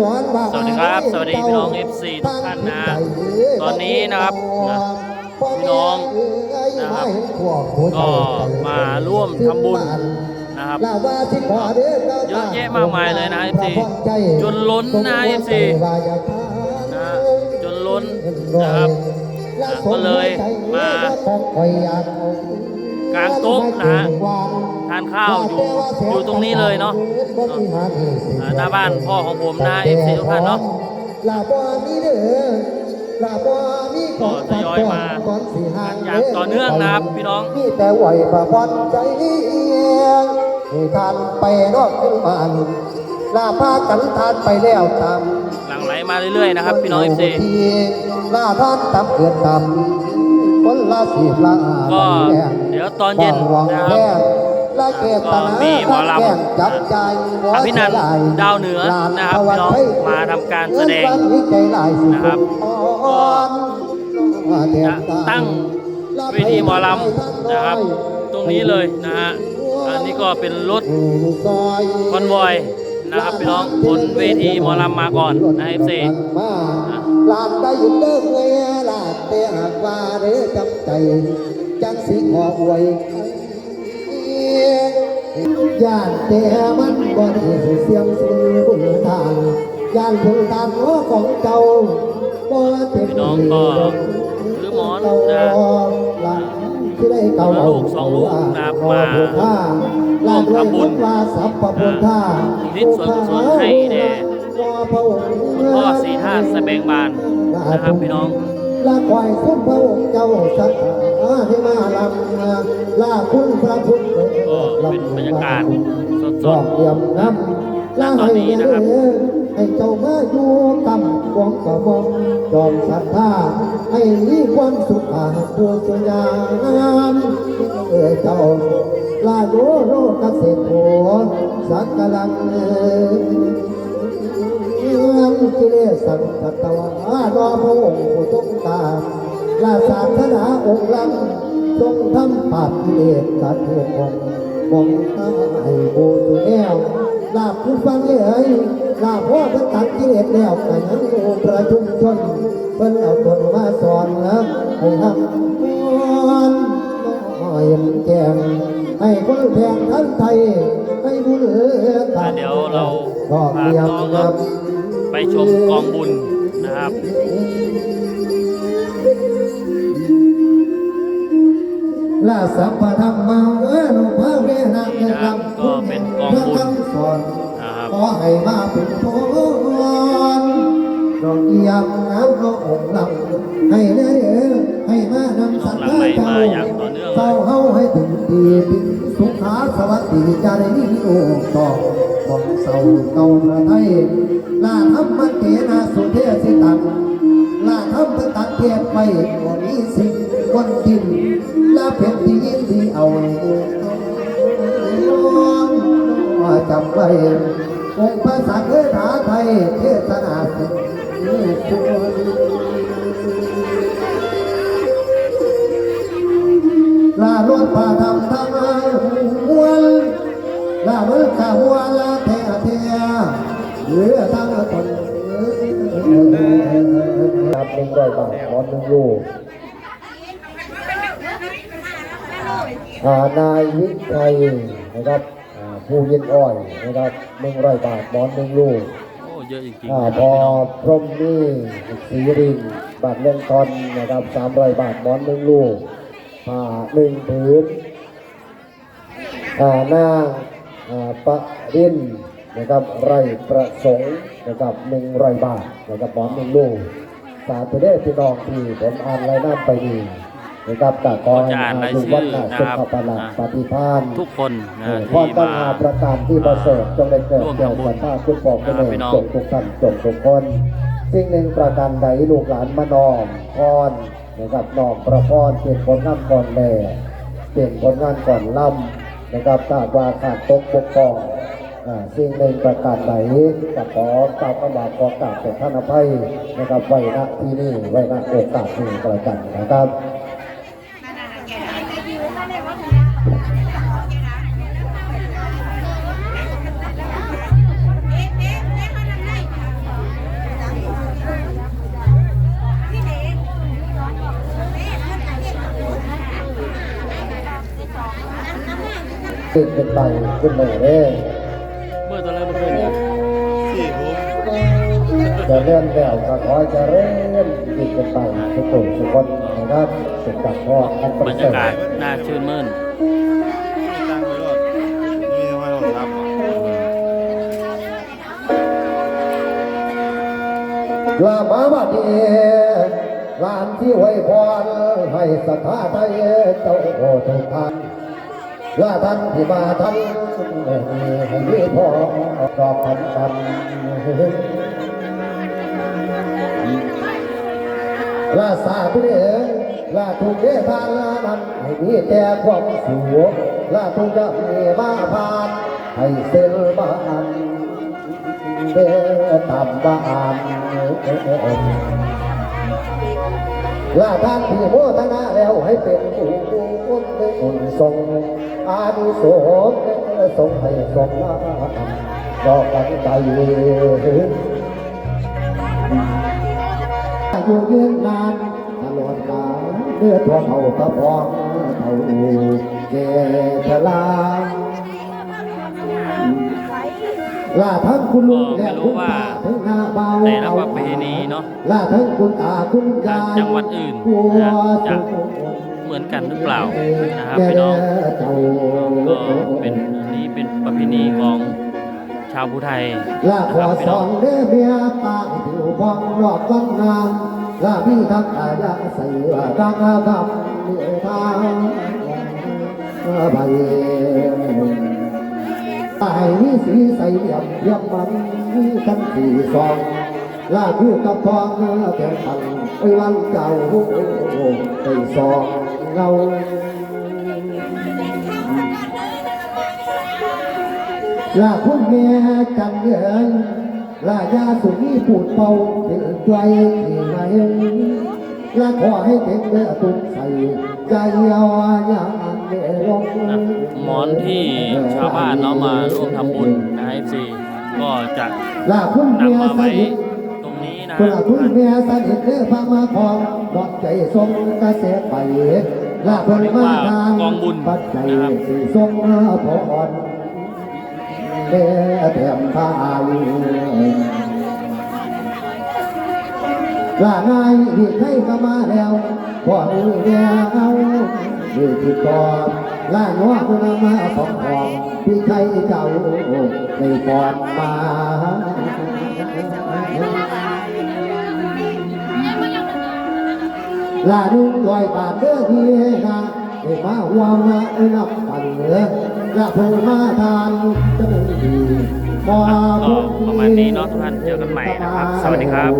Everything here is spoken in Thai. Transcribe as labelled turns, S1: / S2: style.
S1: ร้อนว่า
S2: สวัสดีครับ สวัสดีพี่น้อง FC ทุกท่านนะ ตอนนี้นะครับนะพี่น้องนะครับก็มาร่วมทำบุญนะครับเยอะแยะมากมายเลยนะ FC จนล้นนะ FC นะจนล้นนะครับนะก็เลยมา กางโต๊ะนะฮะทานข้าวอยู่อยู่ตรงนี้เลยเนาะหน้าบ้านพ่อของผมนะ FC ทุกท่านเนาะ
S1: ลาบ่มีเด้อลาบ่มีข
S2: ก็
S1: อง
S2: ทยอยมาอย่างต่อเนื่องนะครับพี่น้อง
S1: มีแต่ไหวประพรใจเอียงให้ทานไปนอกขึ้นบ้านลาพากันทานไปแล้วตาม
S2: หลังไหลมาเรื่อยๆนะครับ พี่น้อง FC
S1: ลาทานตามเกิดตามคนละสิบละ
S2: ก็ เดี๋ยวตอนเย็นนะครับ
S1: ละเกต
S2: ก็
S1: นา
S2: มีหมอลำ
S1: แกล้งจับใจ
S2: อภินันท์ดาวเหนือนะครับพี่น้องมาทำการแสดงนะครับก็จะตั้งเวทีหมอลำนะครับ ตรงนี้เลยนะฮะอันนี้ก็เป็นรถคอนวอยนะครับพี่น้องขนเวทีหมอลำมาก่อนนะ FC
S1: ลานได้ยินเลิกเลยลาดแต่หากว่าเด้อจำใจ จังสิขออวยย่านแต่มันบ่ได้เสียงสื่อบุญทานย่านพึ่งทานหัวของเจ้าบ่เต็ม
S2: พี่น้องก็ถือหมอนนะ
S1: ที่ได้เก่า
S2: ลูกสองลูกนะครับมาร่วมทำบุญ
S1: ว่าสัพพพุทธา
S2: อุทิศส่วนกุศลให้แด่คุณพ่อสีท่าสะเบงบานนะครับพี่น้อง
S1: ลาควายคุ้มพระองค์เจ้าสักให้มาลำลาคุณพระพุทธ
S2: ก็เป็นบรรยากาศสด
S1: บเยี่ยมน้ำลาให้ให้เจ้ามาอยู่กำหวงกระบองจอมศรัทธาให้มีความสุขอาภูสยามเอ่ยเจ้าลาโยโรกเกษตรโสักกลัง งกิเลสสังกัตวาดอพระองค์ผู้ทรงตาลาศาสนาองค์ลำทรงทำปราบกิเลสตัดเหตุของมองตาให้โบูสุแนวลาผู้ฟังเลยลาพ่อพิ่นตัดกิเลสแล้วกันยังโอประชุมชนเพิ่นเอาตนมาสอนนะให้ทำก่อนให้แจงให้คนแทงทั้งไทยให้บุญเหลือ
S2: ๆ
S1: กั
S2: อะ
S1: น
S2: เดี๋ยวเรา
S1: ก็
S2: พา
S1: เตรียม
S2: น้อง
S1: ครับ
S2: ไปชมกองบุญนะครับ
S1: ลาสัพพธรรมมาเออหลวงพ่อเรนักเงินลำ
S2: ก็เป็นกองบุญ
S1: สอน
S2: นะครับ
S1: ขอให้มาเป็นพรดอกเยี่ยมน้ำก็องค์ลำให้เด้อให้มานำสัตว์
S2: หลั่งไหลมาอย่างต่อ เศ
S1: ร้าเฮาให้ถึงดีถึงสุขาสวัสดีจะได้มีโอ้ต่อของเศร้าเก่าประไทยลาธรรมเทนาสุเทสิตังลาทำเพื่อตัดเทียบไปบ่มีสิ่งคนกินลาเป็นที่ยินดีเอาว่าจำไว้องค์พระสังฆาไทยเทศนาสิทุก ลาล้วนป่าทำทำไมหัวลาเมื่อกะหัวลาเทียเทียเหลือทางตนครับหนึ่งร้อยบาทหมอนหนึ่งลูกอ่านายวิชัยนะครับอ่าผู้ยินอ้อยนะครับหนึ่งร้อยบาทหมอนหนึ่งลูก
S2: โอ้เยอะจริง
S1: อ่า
S2: ๆนะค
S1: พ
S2: รับ
S1: อ
S2: พี่น้อง
S1: พรหมนี่สีรินบาทเรื่องตอนนะครับสามร้อยบาทหมอนหนึ่งลูกผ้า หนึ่งผืนอ่านางอ่าปะรินนะครับไรประสงค์นะครับหนึ่งร้อยบาทนะครับหมอนหนึ่งลูกสาธุเด้อพี่น้องที่ผมอ่านรายนามไปนี่นะครับตากร
S2: จะอ่านรายชื่อ
S1: วัฒนา
S2: นะ
S1: สุ
S2: ครับ
S1: ขปลัด
S2: อ่า
S1: ปฏิภาณ
S2: ทุกคนนะ
S1: พ่อ
S2: ที่
S1: ตั้ง
S2: มา
S1: หาประการที่ประเสริฐจงได้เกิด
S2: ร่วม
S1: แก่
S2: ทำบุญ
S1: สัตว์คุณปองคุณ
S2: นะครับ
S1: เอ
S2: พี่
S1: ง
S2: น้อง
S1: จงทุกท่านจงทุกคน สิ่งหนึ่งประการใดลูกหลานมานอมพรน นะครับนองประพรเปลี่ยนผลงานก่อนแม่เปลี่ยนผลงานก่อนล่ำนะครับตากว่าขาดตกปกครองอ่าสิ่งหนึ่งประการใดก็ขอกราบขมาขอกราบแต่ท่านอภัยนะครับไว้ณที่นี่ไว้ณโอกาสนี้ประกันนะครับ ไปขึ้นเลยเด้
S2: เมื่อตอนแรกมันเป็นเนี่ย
S1: จะเลื่อนแล้วก็ขอจะเริ่มติดเป็นไปทุกคนทุกคนนะครับติดกับพ่ออันประ
S2: บรร
S1: เสริ
S2: ยา
S1: ฐ
S2: กาศน่าชื่นมื่น
S3: ตั้งไว้รถนี่ทำไมรถรับอะ
S1: ลามาบัดนี้ลานที่ไว้พรให้สถาไทยเจ้าโอทุกท่าน ลาท่านที่มาท่านให้มีพอดอกคำคำลาสาธุเดลาทุกเดทานลานั้นให้มีแต่ความสูงลาทุกจะมีมาพานให้เซลบานเดตามบาน ลาทางที่โมทนาแล้วให้เป็นผู้บุญได้บุญทรงอานุสงส์ทรงให้สมมาดอกกันใจอยู่ยืนนานตลอดกาลเดือดทอเท่าตะพองเท่าเกศลา ลาทั้งคุณลุงและคุณป้าทั้งหน้าเบา
S2: แต่ละประเพณีเนาะ
S1: ลาทั้งคุณตาคุณยาย
S2: จังหวัดอื่น
S1: กลัว
S2: นะจะเหมือนกันหรือเปล่านะครับพี่น้อง
S1: เจ้า
S2: ก็เป็นอันนี้เป็นประเพณีของชาวภูไทย
S1: ลา
S2: นะ
S1: ข
S2: ค
S1: อ
S2: รับพี่
S1: ส
S2: น้
S1: อ
S2: อง
S1: งเด้อเมียตาผิวพองรอบวังงามลาพี่ทักอายาใส่ว่าดังอากับเมื่อทางใบ ตายมีสีใสเหลี่ยมเรียบมันมีทั้งสี่สองลาคือกับทองแก่ปันไอ้วันเก่าไอ้สองเงาลาคุณแม่จันเยินลายาสุนีปูดเป่าถึงใจที่ไหน ลาขอให้เต็มเนื้อตุ้มใส่ใจเอาอย่างเดลง
S2: นะหมอนที่ชาวบ้านเนาะมาร่วมทำบุญนะเอฟซีก็จะ
S1: ลาคุณแม่
S2: นำมา
S1: ส
S2: ไว้
S1: นิท
S2: ตรงนี้นะ
S1: เพื่อคุณเมียสนิทเด้อพามาพองดอกใจทรงกระเสไปลาเพิ่นมาทางปัจจัยสิทรงพรเด้อแถมทา งลานายที่ให้ก็มาแล้วพอรู้แล้วนี่ที่ก่อนลาน้อคุณมาของของพี่ไทยเจ้าในปอดมาลาดุงลอยบาทเด้อพี่นะเอ้มาหัวมาเอ้นับปันเหนือลาเพิ่มาทานจะเป็นดี
S2: ก็ประมาณนี้เนาะทุกท่านเจอกันใหม่นะครับ สวัสดีครับ